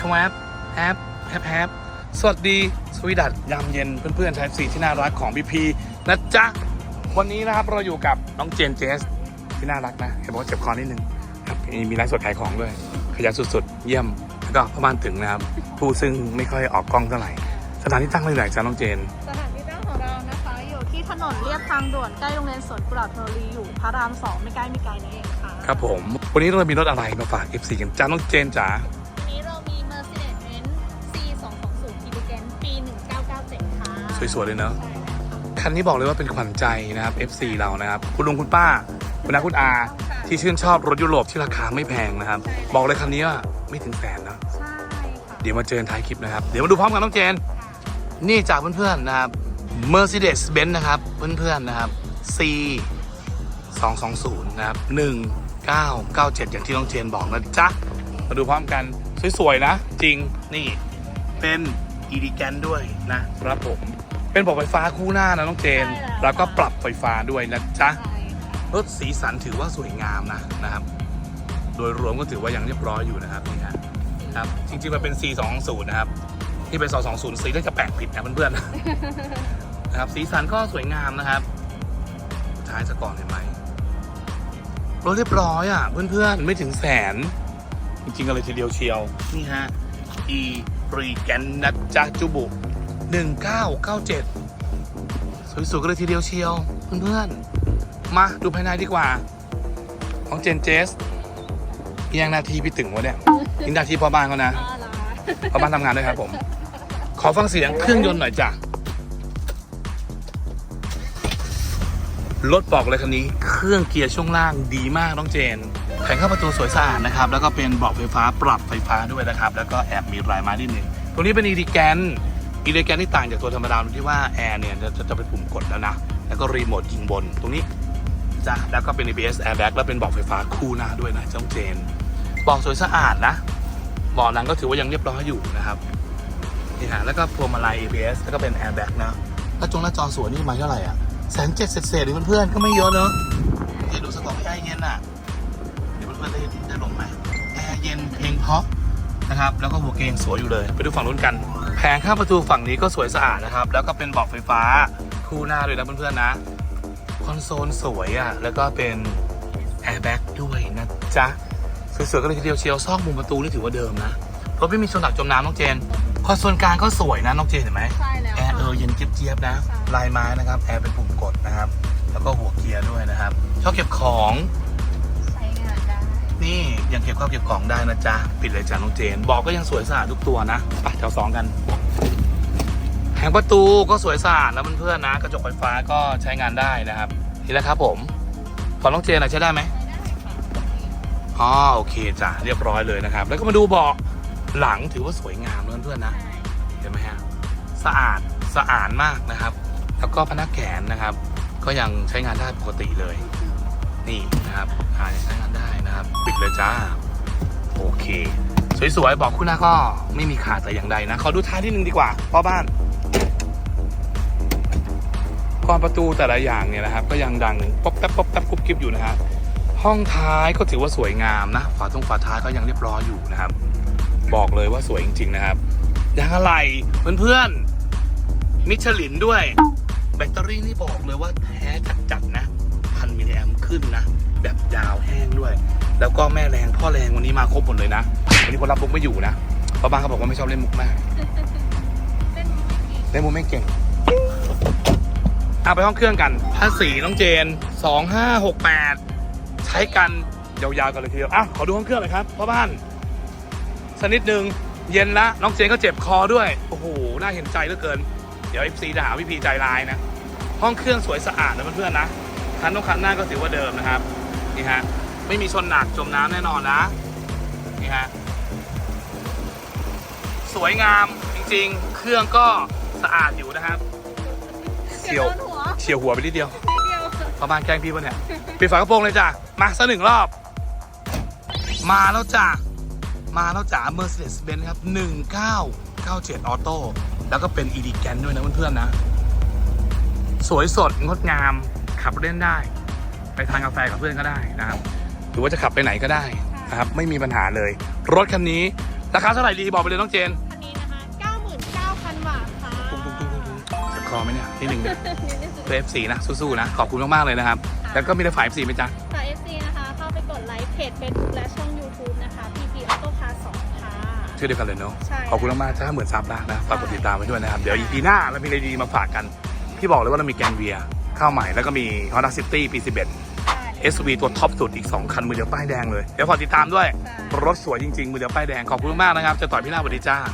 ชวบแฮปแฮปแฮปสวัสดีสวีดัตยามเย็นเพื่อนๆไทป์สีที่น่ารักของพีพีนะจ๊ะ วันนี้นะครับเราอยู่กับน้องเจนเจสที่น่ารักนะเห็นบอกว่าเจ็บคอนิดนึงครับมีมีไลฟ์สดขายของด้วยขยันสุดๆ เยี่ยมแล้วก็พ่อบ้านถึงนะครับผู้ซึ่งไม่ค่อยออกกล้องเท่าไหร่สถานที่ตั้งเลยไหนจ้าน้องเจน สถานที่ตั้งของเรานะคะอยู่ที่ถนนเลียบทางด่วนใกล้โรงเรียนสวนกุหลาบเทอรีอยู่พระรามสองไม่ใกล้ไม่ไกลนั่นเองค่ะครับผม วันนี้เรามีรถอะไรมาฝาก FC กันจ้าน้องเจนจ๋าวันนี้เรา สวยๆเลยเนอะใช่ค่ะคันนี้บอกเลยว่าเป็นขวัญใจนะครับ FC เรานะครับคุณลุงคุณป้าคุณน้าคุณอาที่ชื่นชอบรถยุโรปที่ราคาไม่แพงนะครับ บอกเลยคันนี้ว่าไม่ถึงแสนนะใช่ค่ะเดี๋ยวมาเจอกันท้ายคลิปนะครับ เดี๋ยวมาดูพร้อมกันน้องเจน นี่จากเพื่อนๆนะครับ Mercedes-Benz นะครับเพื่อนๆนะครับ C 220นะครับ1997 อย่างที่น้องเจนบอกนะจ๊ะ มาดูพร้อมกัน สวยๆนะ จริงนี่เป็น e d g a n ด้วยนะครับผม เป็นบอกไฟฟ้าคู่หน้านะน้องเจนแล้วก็ปรับไฟฟ้าด้วยนะจ๊ะใช่ค่ะรถสีสันถือว่าสวยงามนะนะครับ โดยรวมก็ถือว่ายังเรียบร้อยอยู่นะครับนี่ฮะครับ จริงๆมันเป็น420 นะครับ ที่เป็น 220 สีก็จะแปลกผิดนะเพื่อนๆ นะครับ สีสันก็สวยงามนะครับท้ายสกอร์เห็นไหมรถเรียบร้อยอะเพื่อนๆ ไม่ถึงแสน จริงๆกันเลยทีเดียวเชียว นี่ฮะ e r e g a n นะจ๊ะจุบุ 1997 สวยๆกันเลยทีเดียวเชียว เพื่อนๆ มาดูภายในดีกว่า ของเจนเจสเพียงนาทีพี่ตึงวะเนี่ยนี่นาทีพ่อบ้านเขานะน่ารักพ่อบ้านทำงานด้วยครับผม ขอฟังเสียงเครื่องยนต์หน่อยจ้ะ รถบอกเลยคันนี้ เครื่องเกียร์ช่วงล่างดีมากน้องเจนแผงเข้าประตูสวยสะอาดนะครับ แล้วก็เป็นเบาะไฟฟ้าปรับไฟฟ้าด้วยนะครับ แล้วก็แอบมีลายไม้นิดนึงตรงนี้เป็นอีดีแกนอีดีแกนที่ต่างจากตัวธรรมดาตรงที่ว่าแอร์เนี่ยจะจะจะเป็นปุ่มกดแล้วนะแล้วก็รีโมทยิงบนตรงนี้จ้ะแล้วก็เป็น ABS airbag แล้วเป็นเบาะไฟฟ้าคู่หน้าด้วยนะจ้องเจนเบอกสวยสะอาดนะเบาะหนังก็ถือว่ายังเรียบร้อยอยู่นะครับนี่ฮะแล้วก็พวงมาลัย ABS แล้วก็เป็น airbag นะแล้วจงหน้าจอสวยนี่มาเท่าไหร่อะ แสนเจ็ดเศษๆเอเพื่อนๆก็ไม่เยอะเนอะเดี๋ยวดูสกอร์ไม่แอร์เย็นอะเดี๋ยวเพื่อนๆได้ได้ลงไหมแอร์เย็นเพลงเพราะนะครับแล้วก็หัวเกงสวยอยู่เลย ไปดูฝั่งนู้นกัน แผงข้างประตูฝั่งนี้ก็สวยสะอาดนะครับ แล้วก็เป็นเบาะไฟฟ้าคู่หน้าด้วยนะเพื่อนๆนะคอนโซลสวยอะแล้วก็เป็นแอร์แบ็กด้วยนะจ๊ะสวยๆกันเลยทีเดียวเชียวซอกมุมประตูนี่ถือว่าเดิมนะรถไม่มีชนหนักจมน้ำน้องเจนคอนโซลกลางก็สวยนะน้องเจนเห็นไหมใช่แล้ว ย็นเจี๊ยบๆนะใช่ลายไม้นะครับแอร์เป็นปุ่มกดนะครับ แล้วก็หัวเกียร์ด้วยนะครับ ชอบเก็บของใช้งานได้นี่ยังเก็บข้าวเก็บของได้นะจ๊ะปิดเลยจ้ะน้องเจนบอกก็ยังสวยสะอาดทุกตัวนะไปแถวสองกันแผงประตูก็สวยสะอาดนะเพื่อนๆนะ กระจกไฟฟ้าก็ใช้งานได้นะครับนี่แหละครับผมของน้องเจนอะใช้ได้ไหมใช้ได้ค่ะอ๋อโอเคจ้ะเรียบร้อยเลยนะครับ แล้วก็มาดูเบาะหลังถือว่าสวยงามนะเพื่อนๆนะใช่เห็นไหมฮะสะอาด สะอาดมากนะครับ แล้วก็พนักแขนนะครับ ก็ยังใช้งานได้ปกติเลย นี่นะครับอายังใช้งานได้นะครับ ปิดเลยจ้า โอเค สวยๆ บอกคุณน้าก็ไม่มีขาดแต่อย่างใดนะ ขอดูท้ายที่หนึ่งดีกว่าพ่อบ้านก่อนประตูแต่ละอย่างเนี่ยนะครับ ก็ยังดังป๊อปแป๊บป๊อปแป๊บกุ๊บกิ๊บอยู่นะฮะห้องท้ายก็ถือว่าสวยงามนะฝาตรงฝาท้ายก็ยังเรียบร้อยอยู่นะครับ บอกเลยว่าสวยจริง ๆ นะครับยางอะไรเพื่อนๆ มิชลินด้วย แบตเตอรี่นี่บอกเลยว่าแท้จัดๆนะพันมิลลิแอมขึ้นนะ แบบยาวแห้งด้วย แล้วก็แม่แรงพ่อแรงวันนี้มาครบหมดเลยนะวันนี้คนรับมุกไม่อยู่นะเพราะบ้านเขาบอกว่าไม่ชอบเล่นมุกมากเล่นมุกอีกเล่นมุกไม่เก่งเอาไปห้องเครื่องกันภาษีน้องเจน 2568 ใช้กันยาวๆกันเลยทีเดียวอะขอดูห้องเครื่องหน่อยครับพ่อบ้านสักนิดนึงเย็นละน้องเจนก็เจ็บคอด้วย โอ้โห น่าเห็นใจเหลือเกิน เดี๋ยว FC จะหาวิพีใจลายนะ ห้องเครื่องสวยสะอาดนะเพื่อนๆนะ คันนกคันหน้าก็ถือว่าเดิมนะครับ นี่ฮะ ไม่มีชนหนักจมน้ำแน่นอนนะ นี่ฮะ สวยงามจริงๆ เครื่องก็สะอาดอยู่นะครับ เฉียวโดนหัวเฉียวหัวไปนิดเดียวนิดเดียวประมาณแกล้งพี่ปะเนี่ยปิดฝากระโปรงเลยจ้ะ มาสักหนึ่งรอบ มาแล้วจ้ะ มาแล้วจ้ะ Mercedes-Benz ครับ 1997ออโต้ แล้วก็เป็น e d g a n ด้วยนะเพื่อนๆนะ สวยสดงดงาม ขับเล่นได้ ไปทานกาแฟกับเพื่อนก็ได้นะครับ หรือว่าจะขับไปไหนก็ได้นะครับ ไม่มีปัญหาเลย รถคันนี้ราคาเท่าไหร่ดีบอกไปเลยน้องเจนคันนี้นะคะ99,000บาทค่ะตุ้งตุ้งตุ้งตุ้งตุ้งจะคอไหมเนี่ยนิดหนึ่งเนี่ยนิดนึงเอฟซีนะสู้ๆนะขอบคุณมากๆเลยนะครับ แล้วก็มีแต่ฝ่ายเอฟซีไหมจ๊ะฝาก FC นะคะเข้าไปกดไลค์เพจ Facebook และช่อง ชื่อเดียวกันเลยเนาะใช่ ขอบคุณมากๆจ้าเหมือนซับนะนะฝากกดติดตามไว้ด้วยนะครับ เดี๋ยวอีพีหน้าเรามีอะไรดีมาฝากกัน พี่บอกเลยว่าเรามีแกนเวียเข้าใหม่แล้วก็มี Honda City ปี11 SUV ตัวท็อปสุดอีก 2 คันมือเดียวป้ายแดงเลย เดี๋ยวฝากติดตามด้วยรถสวยจริงๆ มือเดียวป้ายแดงขอบคุณมากๆนะครับจะต่อยพี่หน้าสวัสดีจ้าค่ะ